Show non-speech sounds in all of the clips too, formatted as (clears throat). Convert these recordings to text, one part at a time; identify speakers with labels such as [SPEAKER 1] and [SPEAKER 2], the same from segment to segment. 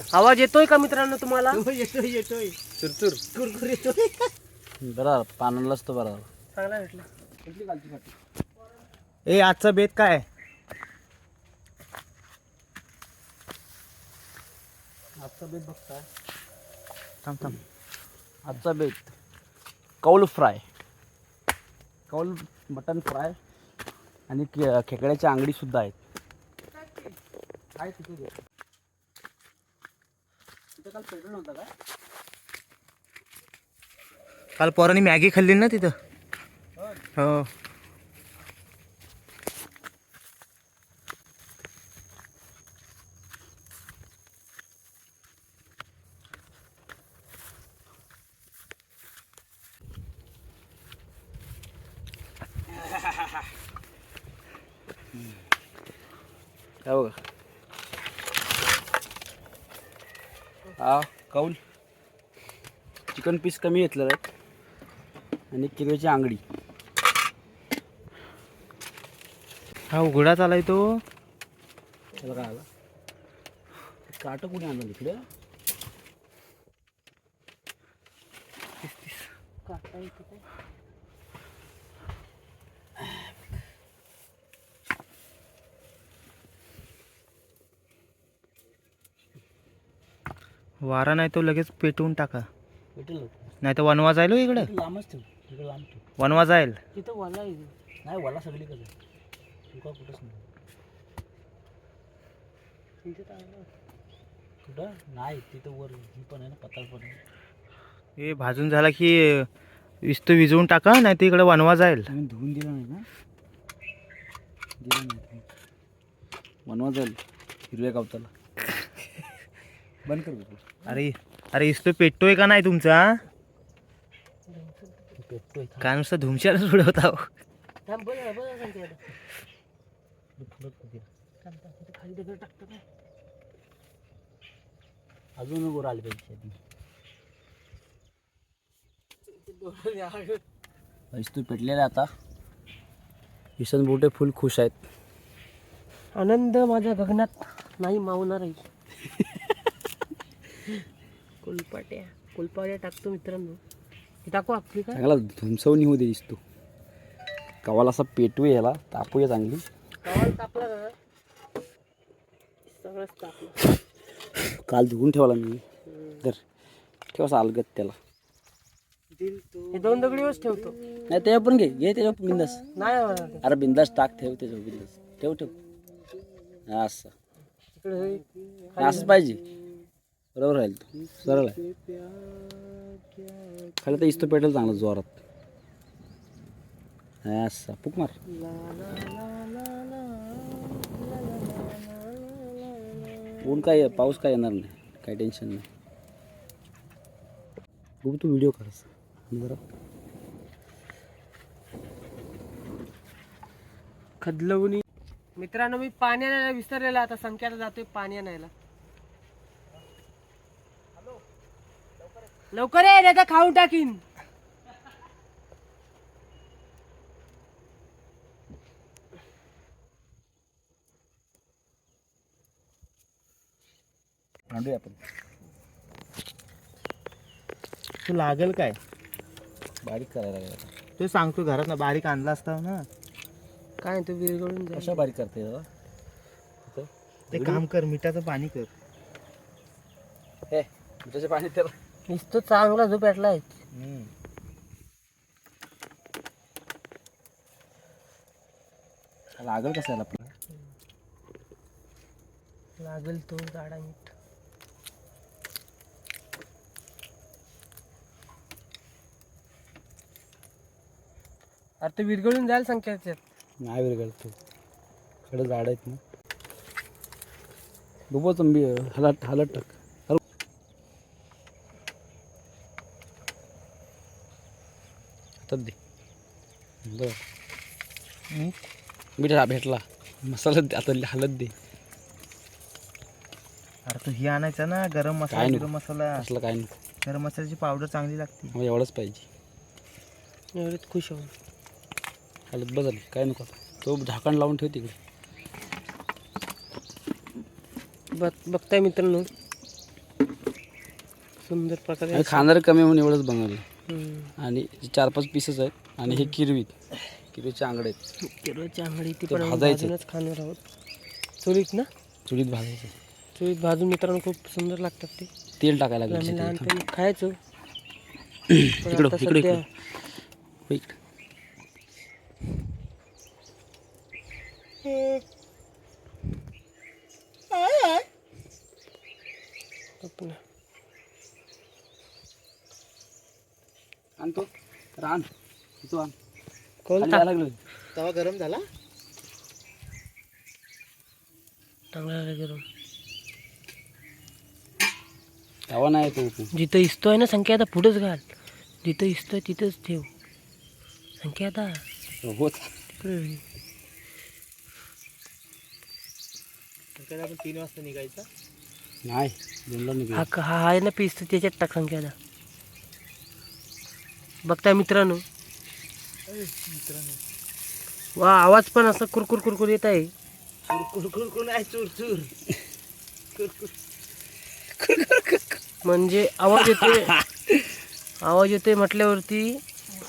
[SPEAKER 1] आवाज येतोय का मित्रांनो तुम्हाला?
[SPEAKER 2] येतोय येतोय.
[SPEAKER 1] चुरचुर.
[SPEAKER 2] कुरकुर येतोय
[SPEAKER 3] बरा पानाला असतो बरा.
[SPEAKER 1] चांगला भेटला.
[SPEAKER 2] ए आजचा बेत काय?
[SPEAKER 3] आजचा बेत बघताय.
[SPEAKER 2] थांब थांब.
[SPEAKER 3] आजचा बेत. कौल फ्राय. कौल मटन फ्राय आणि खे- खेकड्याच्या अंगडी सुद्धा आहेत. काय तिथे काल पेट्रोल नव्हतं काय
[SPEAKER 2] काल पोरांनी मॅगी खाल्ली ना तिथं? हो. (laughs)
[SPEAKER 3] काय बघा. हा कौल चिकन पीस कमी घेतलेलं आहेत आणि किलोची आंगडी.
[SPEAKER 2] हा उघडा चालाय तो.
[SPEAKER 3] त्याला काय आला? काटं कुणी आणलं तिकडे?
[SPEAKER 2] वारा नाही तो लगेच पेटवून टाका.
[SPEAKER 3] भेटेल
[SPEAKER 2] नाही तर वनवा जाईल हो इकडे
[SPEAKER 3] लांबच ठेव तिकडे लांब ठेव.
[SPEAKER 2] वनवा जाईल.
[SPEAKER 1] तिथं वाला आहे.
[SPEAKER 3] नाही वाला तुका कुठंच. कुठं? नाही तिथं वर ही पण आहे ना पताळ पण आहे.
[SPEAKER 2] हे भाजून झाला की विस्तू विजवून टाका नाही तर इकडे वनवा जाईल.
[SPEAKER 3] तुम्ही धुवून दिलं नाही ना? दिलं नाही. तुम्ही बनवा जाईल हिरव्या गावताला बंद कर बघू
[SPEAKER 2] अरे अरे इस्तू पेटतोय का नाही तुमचा
[SPEAKER 3] पेटतोय
[SPEAKER 2] काय नुसतं धुमशाला उडवता हो.
[SPEAKER 1] थांब बघ ना सांगते आता. थांब, थांब, तिथे खाली दगड टाकतो काय?
[SPEAKER 3] अजून वर आले पाहिजे तू पेटलेला आता. किसन बोटे फुल खुश आहेत.
[SPEAKER 1] आनंद माझ्या गगनात नाही मावणार आहे कुलपाट्या. कुलपाट्या टाकतो मित्रांनो. हे टाकू आपली काय
[SPEAKER 3] चांगला धुमसवणी होऊ दे दिसतो कवाला असा पेटू याला तापूया चांगली.
[SPEAKER 1] गावाला तापला सगळंच तापलं.
[SPEAKER 3] काल धुवून ठेवला मी. तर ठेवा अलगत त्याला.
[SPEAKER 1] हे दोन दगडीवरच ठेवतो.
[SPEAKER 3] नाही त्याच्यावर पण घे. घे त्याच्यावर बिंदास.
[SPEAKER 1] नाही ते.
[SPEAKER 3] अरे बिंदास टाक ठेव त्याच्यावर बिंदास. ठेव ठेव. हा, असं.
[SPEAKER 1] इकडे हा,
[SPEAKER 3] असंच पाहिजे. बरोबर राहील तू सरळ आहे. खाली तर इस्तो पेटेल चांगलं जोरात. असा फुक मार. ऊन काय पाऊस काय येणार नाही काय टेन्शन नाही. बघू तू व्हिडिओ कर जरा.
[SPEAKER 1] खदलवणी. मित्रांनो मी पाणी आणायला विसरलेला आता संख्याला जातोय पाणी आणायला. लवकर ये नाही तर खाऊन टाकीन.
[SPEAKER 3] आपण.
[SPEAKER 2] तू लागेल काय?
[SPEAKER 3] बारीक करायला लागेल
[SPEAKER 2] ते सांगतो घरात ना बारीक आणला असता ना.
[SPEAKER 1] काय तू विरगळून जा
[SPEAKER 3] कशा बारीक करते दादा इथं?
[SPEAKER 2] ते काम कर मिठाचं पाणी कर.
[SPEAKER 3] हे मिठाचे पाणी त्याला
[SPEAKER 1] नुसतं चांगला जो पेटलाय
[SPEAKER 3] लागेल कसं याला आपलं
[SPEAKER 1] लागेल तो गाडा मीठ अरे ते विरगळून जाईल संख्याच्यात
[SPEAKER 3] नाही वेगळं तू कडे झाड आहेत ना. तंबी हलत हलत टाक हल हातात दे. बरं. मीठ हा भेटला. मसाला दे आता हलत दे.
[SPEAKER 2] अरे तू ही आणायचा ना गरम मसाला
[SPEAKER 3] काय नको.
[SPEAKER 2] गरम मसाला.
[SPEAKER 3] असलं काय नको.
[SPEAKER 2] गरम मसाल्याची पावडर चांगली लागते.
[SPEAKER 3] मला एवढंच पाहिजे.
[SPEAKER 1] एवढेच खुश होऊन.
[SPEAKER 3] हलत बदल काय नको तो झाकण लावून ठेव तिकडे.
[SPEAKER 1] बघ बघताय मित्रांनो. सुंदर प्रकारे
[SPEAKER 3] आणि खाणार कमी म्हणून एवढंच बनवलं. आणि चार पाच पीसच आहेत आणि हे किरवीत किरवीचे आंगडे आहेत.
[SPEAKER 1] किरोची आंगडी ती
[SPEAKER 3] ते
[SPEAKER 1] पण आम्ही
[SPEAKER 3] भाजायचे.
[SPEAKER 1] भाजूनच खाणार आहोत. चुलीत ना?
[SPEAKER 3] चुलीत भाजायचे.
[SPEAKER 1] चुलीत भाजून मित्रांनो खूप सुंदर लागतात ते.
[SPEAKER 3] तेल टाकायला
[SPEAKER 1] आम्ही
[SPEAKER 3] लागेल
[SPEAKER 1] लहानपणी खायचो. (clears throat) पण
[SPEAKER 3] इकडं
[SPEAKER 1] आता
[SPEAKER 3] इकडे
[SPEAKER 1] सध्या
[SPEAKER 3] इकडे. इकडे.
[SPEAKER 1] आपण-
[SPEAKER 3] आण. तू आण.
[SPEAKER 1] कोण
[SPEAKER 3] खाली
[SPEAKER 1] टाक-
[SPEAKER 3] यायला लागलो.
[SPEAKER 2] तवा गरम झाला?
[SPEAKER 1] चांगला गरम?
[SPEAKER 3] तवा नाही तो
[SPEAKER 1] जिथं इस्तोय ना संख्या आता पुढेच घाल. जिथं इस्तोय तिथंच ठेव. संख्या आता
[SPEAKER 3] होत
[SPEAKER 2] आपण तीन वाजता निघायचा?
[SPEAKER 3] नाही दोनला निघाल
[SPEAKER 1] हा का- हा आहे ना पीस तर त्याच्यात टाक संख्याला बघताय मित्रांनो. वा आवाज पण असा कुरकुर कुरकुर येत आहे.
[SPEAKER 2] कुरकुर नाही चूर चूर.
[SPEAKER 1] म्हणजे आवाज येतोय. आवाज येतोय म्हटल्यावरती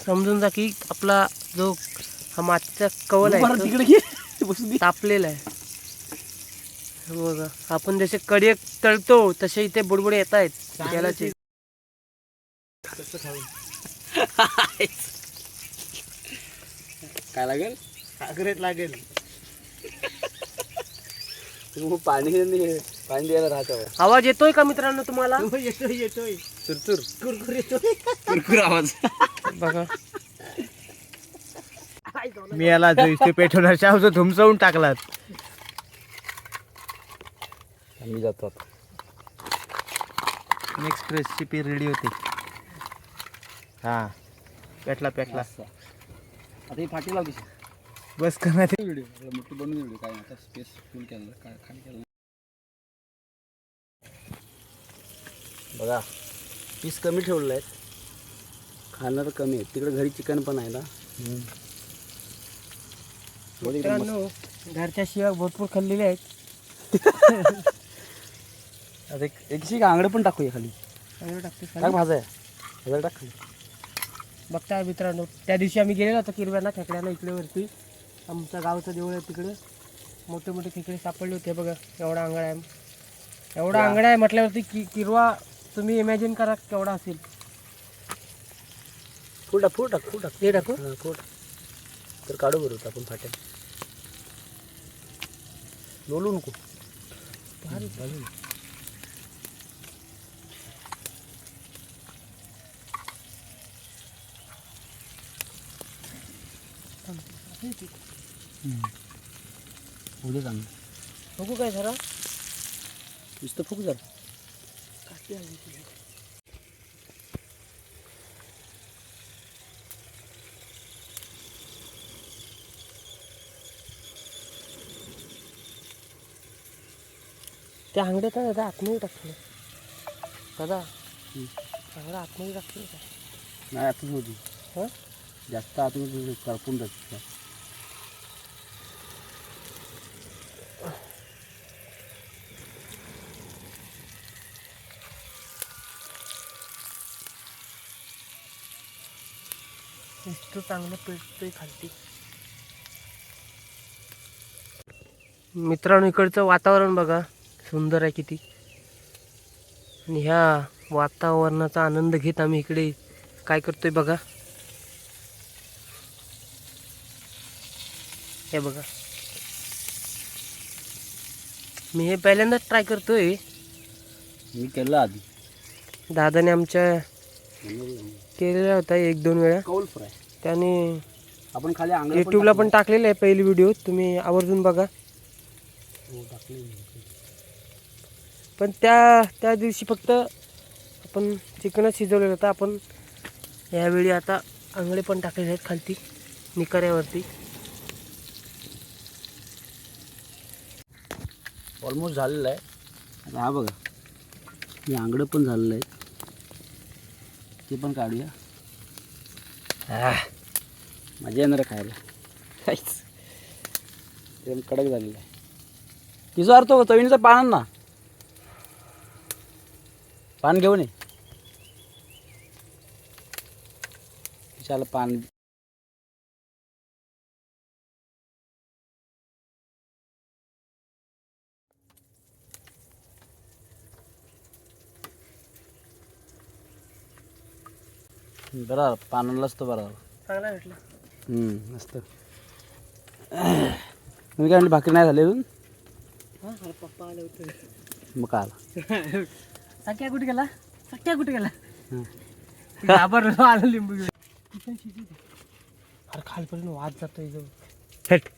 [SPEAKER 1] समजून जा की आपला जो हा मातीचा कवल आहे तापलेला आहे. बघा आपण जसे कडे तळतो तसे इथे बुडबुडे येत आहेत. त्याला (laughs)
[SPEAKER 3] काय लागेल?
[SPEAKER 2] सागरेत लागेल.
[SPEAKER 3] तू पाणी नाही- पाणी द्यायला राहतो
[SPEAKER 1] आवाज येतोय का मित्रांनो तुम्हाला?
[SPEAKER 2] येतोय येतोय.
[SPEAKER 3] चुरचुर.
[SPEAKER 2] कुरकुर येतोय.
[SPEAKER 3] कुरकुर आवाज.
[SPEAKER 1] बघा. (laughs)
[SPEAKER 2] मी याला इथे पेटवण्याच्या जो धुमसवून टाकलात.
[SPEAKER 3] मी जातो
[SPEAKER 2] नेक्स्ट रेसिपी रेडी होती. हा. पेटला पेटला.
[SPEAKER 3] असं. आता ही फाटी लावते
[SPEAKER 2] बस करण्यात
[SPEAKER 3] व्हिडिओ मोठी बनवून व्हिडिओ काय आता स्पेस फुल केलं काय खाली केलं बघा पीस कमी ठेवलेलं आहेत. खाणार कमी आहे तिकडे घरी चिकन पण आहे ना. बघ एकदम मस्त.
[SPEAKER 1] मित्रांनो घरच्या शिवाय भरपूर खाल्लेले आहेत. (laughs)
[SPEAKER 3] आता एक एकशे आंगडे पण टाकूया खाली. टाक
[SPEAKER 1] खाली.
[SPEAKER 3] भाजा. भाजा टाक खाली.
[SPEAKER 1] बघताय मित्रांनो. त्या दिवशी आम्ही गेलेलो होतो किरव्यांना खेकड्यांना इकडे वरती. आमच्या गावचं देऊळ आहे तिकडे. मोठे मोठे खेकडे सापडले होते बघा एवढा आंगडा आहे. एवढा आंगडा आहे म्हटल्यावरती कि किरवा तुम्ही इमॅजिन करा केवढा असेल.
[SPEAKER 3] फुल टाक फुल टाक फुल टाक.
[SPEAKER 1] हे टाकू?
[SPEAKER 3] हां फुल टाक. तर काढू बरोबर आपण फाट्या लोलू नको.
[SPEAKER 1] भारी.
[SPEAKER 3] उद्या चांगलं
[SPEAKER 1] बघू काय जरा
[SPEAKER 3] नुसतं फुक जरा
[SPEAKER 1] त्या आंगड्यात ना दादा आतमध्ये टाकलं दादा आंगडा आतमध्ये टाकलं का
[SPEAKER 3] नाही आतच होती
[SPEAKER 1] हं?
[SPEAKER 3] जास्त आतमध्ये करपून जाते
[SPEAKER 1] इतकं चांगलं पेटतोय खालती मित्रांनो इकडचं वातावरण बघा. सुंदर आहे किती. आणि ह्या वातावरणाचा आनंद घेत आम्ही इकडे. काय करतोय बघा. हे बघा. मी हे पहिल्यांदाच ट्राय करतोय.
[SPEAKER 3] मी केलं आधी.
[SPEAKER 1] दादाने आमच्या केलेला होता एक दोन वेळा.
[SPEAKER 3] कौल फ्राय.
[SPEAKER 1] त्याने
[SPEAKER 3] आपण खाली अंगण
[SPEAKER 1] यूट्यूबला पण टाकलेलं आहे पहिली व्हिडिओ तुम्ही आवर्जून बघा.
[SPEAKER 3] टाकले
[SPEAKER 1] पण त्या त्या दिवशी फक्त आपण चिकनच शिजवलेलं होतं. आपण यावेळी आता आंगळे पण टाकलेले आहेत खालती निकाऱ्यावरती.
[SPEAKER 3] ऑलमोस्ट झालेलं आहे. आता हा बघा. हे आंगडं पण झालेलं आहे. ते पण काढूया. हा मजा येणार खायला. काहीच. एकदम कडक झालेलं आहे. तिचा अर्थ चवीणीचा पान ना. पान घेऊन ये. तिच्याला पान बरं पाण्याला असतं बरं.
[SPEAKER 1] चांगला भेटला
[SPEAKER 3] हम्म, मस्त. तुम्ही काय म्हणली भाकरी नाही झाली अजून?
[SPEAKER 1] हा अरे पप्पा आले होते.
[SPEAKER 3] मग काय आला?
[SPEAKER 1] सख्या कुठे गेला? सख्या कुठे गेला?
[SPEAKER 3] हं.
[SPEAKER 1] घाबरलो आलं लिंबू घेऊन. किचन शिजू दे. अरे खालपर्यंत वाद जातोय जो.
[SPEAKER 2] थेट.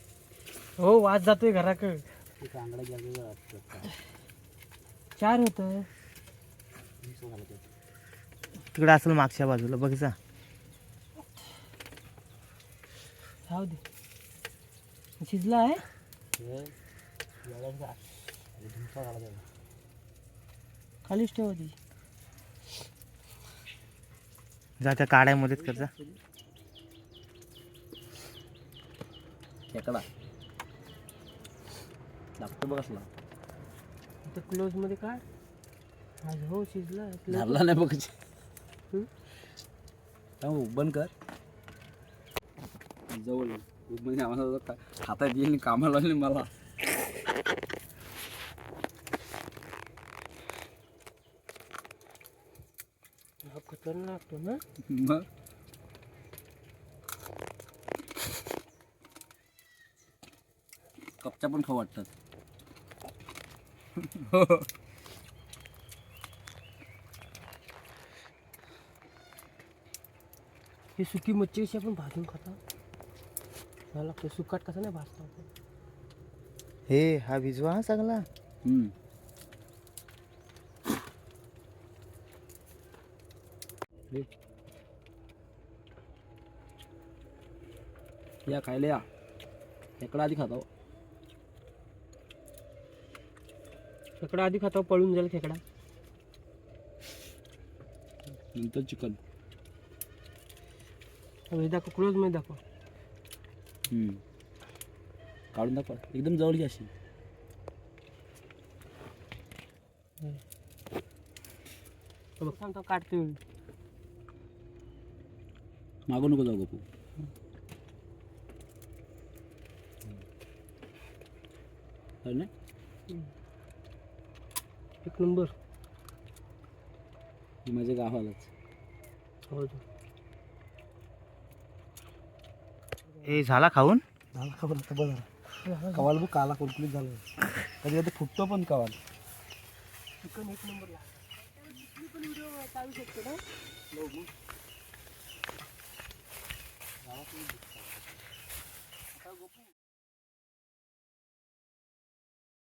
[SPEAKER 1] हो वाद जातोय घराक चार होत.
[SPEAKER 2] तिकडे असेल मागच्या बाजूला बघ जा.
[SPEAKER 1] दे. शिजला आहे? खालीच ठेव ती
[SPEAKER 2] जा त्या काड्यामध्येच कर जा.
[SPEAKER 3] खेकडा. लागतो बघ असला.
[SPEAKER 1] इथं क्लोजमध्ये काढ आज हो शिजला.
[SPEAKER 3] धरला नाही बघ?
[SPEAKER 1] हो
[SPEAKER 3] बंद कर. जवळ. म्हणजे आम्हाला हातात येईल कामाला लावले मला.
[SPEAKER 1] खतरनाक ना.
[SPEAKER 3] मग? कपच्या पण खाऊ वाटतात. (laughs)
[SPEAKER 1] ही सुकी मच्छी कशी आपण भाजून खाता? मला लागतं सुकाट कसं नाही भाजता आपण
[SPEAKER 2] हे हा भिजवा हा चांगला.
[SPEAKER 3] हम्म. हे. या खायला या. खेकडा आधी खातो.
[SPEAKER 1] खेकडा आधी खाता पळून जाईल खेकडा.
[SPEAKER 3] नंतर चिकन.
[SPEAKER 1] हे दाखव क्लोजमध्ये दाखव.
[SPEAKER 3] काढून दाखव. एकदम जवळ घ्या अशी.
[SPEAKER 1] हे बघ सांगतो काढतो
[SPEAKER 3] मागू नको जाऊ गपू. ना
[SPEAKER 1] एक नंबर.
[SPEAKER 3] हे माझ्या गावालाच.
[SPEAKER 1] हो.
[SPEAKER 2] हे झाला खाऊन?
[SPEAKER 3] झाला खबर बघा. कवाल बघ काला कुलकुलीत झालं. कधी कधी फुटतो पण कवाल.
[SPEAKER 1] चिकन एक नंबर लागतं पण व्हिडिओ चालू शकतो ना